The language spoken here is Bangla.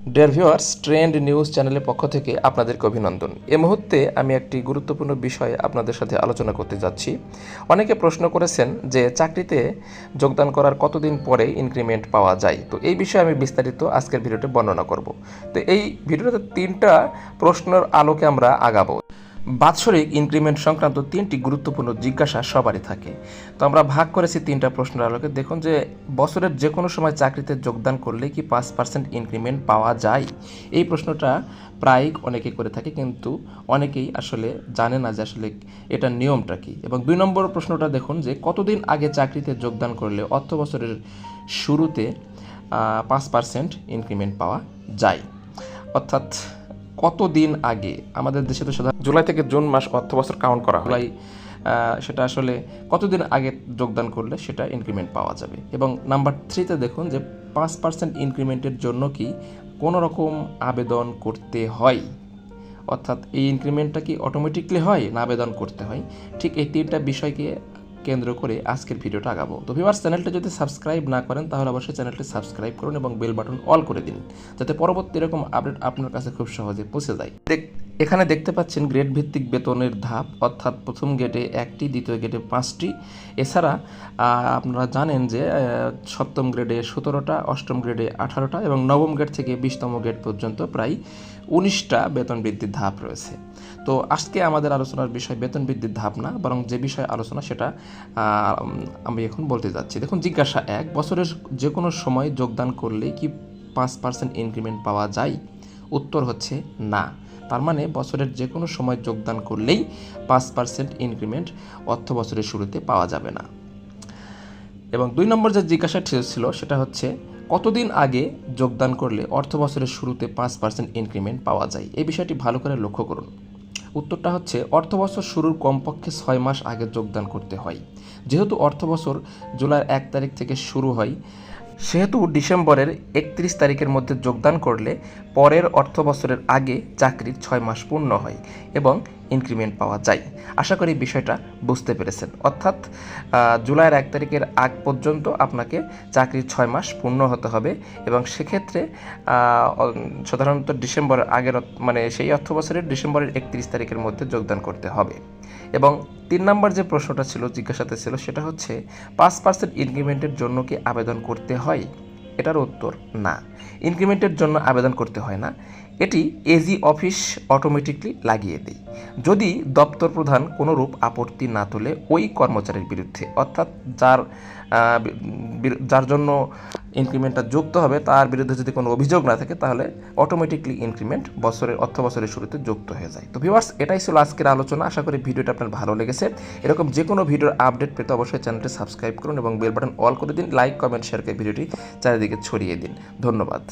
ডিয়ার ভিউয়ার্স ট্রেন্ড নিউজ চ্যানেলের পক্ষ থেকে আপনাদেরকে অভিনন্দন। এ মুহূর্তে আমি একটি গুরুত্বপূর্ণ বিষয় আপনাদের সাথে আলোচনা করতে যাচ্ছি। অনেকে প্রশ্ন করেছেন যে চাকরিতে যোগদান করার কতদিন পরে ইনক্রিমেন্ট পাওয়া যায়? তো এই বিষয়ে আমি বিস্তারিত আজকের ভিডিওটি বর্ণনা করব। তো এই ভিডিওতে তিনটা প্রশ্নের আলোকে আমরা আগাবো। বাৎসরিক ইনক্রিমেন্ট সংক্রান্ত তিনটি গুরুত্বপূর্ণ জিজ্ঞাসা সবারই থাকে। তো আমরা ভাগ করেছি তিনটা প্রশ্নের আলোকে। দেখুন যে, বছরের যে কোনো সময় চাকরিতে যোগদান করলে কি পাঁচ পার্সেন্ট ইনক্রিমেন্ট পাওয়া যায়? এই প্রশ্নটা প্রায় অনেকে করে থাকে, কিন্তু অনেকেই আসলে জানে না যে আসলে এটা নিয়মটা কি। এবং দুই নম্বর প্রশ্নটা দেখুন যে, কতদিন আগে চাকরিতে যোগদান করলে অর্থ বছরের শুরুতে পাঁচ পার্সেন্ট ইনক্রিমেন্ট পাওয়া যায়? অর্থাৎ কতদিন আগে আমাদের দেশে তো সাধারণ জুলাই থেকে জুন মাস অর্থ বছর কাউন্ট করা হয়। সেটা আসলে কতদিন আগে যোগদান করলে সেটা ইনক্রিমেন্ট পাওয়া যাবে? এবং নাম্বার থ্রিতে দেখুন যে পাঁচ পার্সেন্ট ইনক্রিমেন্টের জন্য কি কোনো রকম আবেদন করতে হয়? অর্থাৎ এই ইনক্রিমেন্টটা কি অটোমেটিকলি হয় না আবেদন করতে হয়? ঠিক এই তিনটা বিষয়কে কেন্দ্র করে আজকের ভিডিওটা আগাবো। তো ভিউয়ার্স চ্যানেলটা যদি সাবস্ক্রাইব না করেন, তাহলে অবশ্যই চ্যানেলটি সাবস্ক্রাইব করুন এবং বেল বাটন অল করে দিন, যাতে পরবর্তী এরকম আপডেট আপনার কাছে খুব সহজে পৌঁছে যায়। এখানে দেখতে পাচ্ছেন গ্রেড ভিত্তিক বেতনের ধাপ, অর্থাৎ প্রথম গেটে একটি, দ্বিতীয় গেটে পাঁচটি। এছাড়া আপনারা জানেন যে সপ্তম গ্রেডে সতেরোটা, অষ্টম গ্রেডে আঠারোটা এবং নবম গেট থেকে বিশতম গেট পর্যন্ত প্রায় উনিশটা বেতন বৃদ্ধির ধাপ রয়েছে। তো আজকে আমাদের আলোচনার বিষয় বেতন বৃদ্ধির ধাপ না, বরং যে বিষয়ে আলোচনা সেটা আমি এখন বলতে যাচ্ছি। দেখুন, জিজ্ঞাসা এক, বছরের যে কোনো সময় যোগদান করলে কি পাঁচ পার্সেন্ট ইনক্রিমেন্ট পাওয়া যায়? উত্তর হচ্ছে না। তার মানে বছরের যে কোনো সময় যোগদান করলেই পাঁচ পার্সেন্ট ইনক্রিমেন্ট অর্থ বছরের শুরুতে পাওয়া যাবে না। এবং দুই নম্বর যে জিজ্ঞাসা ছিল সেটা হচ্ছে, কতদিন আগে যোগদান করলে অর্থ বছরের শুরুতে পাঁচ পার্সেন্ট ইনক্রিমেন্ট পাওয়া যায়? এই বিষয়টি ভালো করে লক্ষ্য করুন। উত্তরটা হচ্ছে, অর্থ বছর শুরুর কমপক্ষে ছয় মাস আগে যোগদান করতে হয়। যেহেতু অর্থ বছর জুলাইয়ের এক তারিখ থেকে শুরু হয় সেহেতু ডিসেম্বরের একত্রিশ তারিখের মধ্যে যোগদান করলে পরের অর্থ বছরের আগে চাকরির ছয় মাস পূর্ণ হয় এবং ইনক্রিমেন্ট পাওয়া যায়। আশা করি বিষয়টা বুঝতে পেরেছেন। অর্থাৎ জুলাইয়ের এক তারিখের আগ পর্যন্ত আপনাকে চাকরির ছয় মাস পূর্ণ হতে হবে এবং সেক্ষেত্রে সাধারণত ডিসেম্বরের আগের মানে সেই অর্থ বছরের ডিসেম্বরের একত্রিশ তারিখের মধ্যে যোগদান করতে হবে। এবং তিন নম্বর যে প্রশ্নটা ছিল, জিজ্ঞাসাতে ছিল, সেটা হচ্ছে, পাঁচ পার্সেন্ট ইনক্রিমেন্টের জন্য কি আবেদন করতে হয়? এটার উত্তর, না। ইনক্রিমেন্টের জন্য আবেদন করতে হয় না। এটি এজি অফিস অটোমেটিকলি লাগিয়ে দেয়। যদি দপ্তর প্রধান কোনোরূপ আপত্তি না তোলে, ওই কর্মচারীর বিরুদ্ধে, অর্থাৎ যার যার জন্য ইনক্রিমেন্টটা যুক্ত হবে, তার বিরুদ্ধে যদি কোনো অভিযোগ না থাকে, তাহলে অটোমেটিকলি ইনক্রিমেন্ট বছরের অর্থ বছরের শুরুতে যুক্ত হয়ে যায়। তো ভিউয়ার্স এটাই ছিল আজকের আলোচনা। আশা করি ভিডিওটা আপনার ভালো লেগেছে। এরকম যে কোনো ভিডিওর আপডেট পেতে অবশ্যই চ্যানেলটি সাবস্ক্রাইব করুন এবং বেল বাটন অল করে দিন। লাইক কমেন্ট শেয়ার করে ভিডিওটি চারিদিকে ছড়িয়ে দিন। ধন্যবাদ।